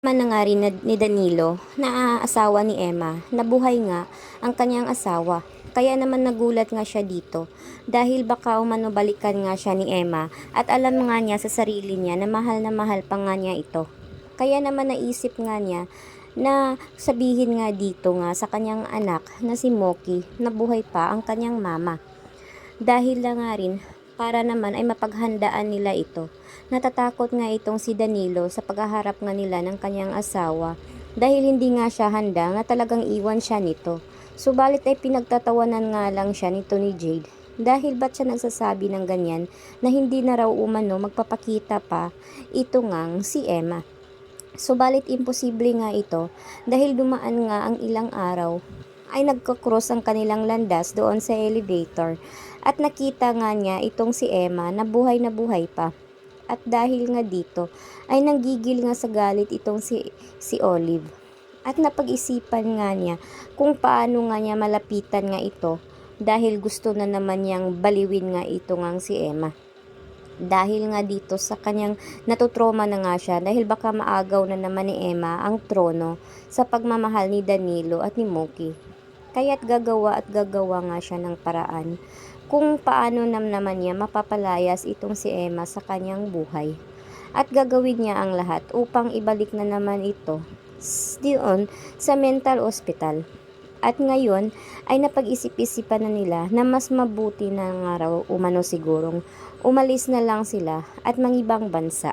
Man na na- ni Danilo na asawa ni Emma, nabuhay nga ang kanyang asawa. Kaya naman nagulat nga siya dito dahil baka umano balikan nga siya ni Emma at alam nga niya sa sarili niya na mahal na mahal pa nga niya ito. Kaya naman naisip nga niya na sabihin nga dito nga sa kanyang anak na si Moki na buhay pa ang kanyang mama. Dahil lang nga rin para naman ay mapaghandaan nila ito. Natatakot nga itong si Danilo sa paghaharap nga nila ng kanyang asawa dahil hindi nga siya handa nga talagang iwan siya nito. Subalit ay pinagtatawanan nga lang siya nito ni Jade dahil ba't siya nagsasabi ng ganyan na hindi na raw umano magpapakita pa ito ngang si Emma. Subalit imposible nga ito dahil dumaan nga ang ilang araw ay nagkakross ang kanilang landas doon sa elevator at nakita nga niya itong si Emma na buhay na buhay pa. At dahil nga dito ay nanggigil nga sa galit itong si, si Olive. At napag-isipan nga niya kung paano nga niya malapitan nga ito dahil gusto na naman niyang baliwin nga ito ngang si Emma. Dahil nga dito sa kanyang natutroma na nga siya dahil baka maagaw na naman ni Emma ang trono sa pagmamahal ni Danilo at ni Moki. Kaya't gagawa at gagawa nga siya ng paraan kung paano nam naman niya mapapalayas itong si Emma sa kanyang buhay. At gagawin niya ang lahat upang ibalik na naman ito diyon sa mental hospital. At ngayon ay napag-isip-isipan na nila na mas mabuti na nga raw umano sigurong umalis na lang sila at mangibang bansa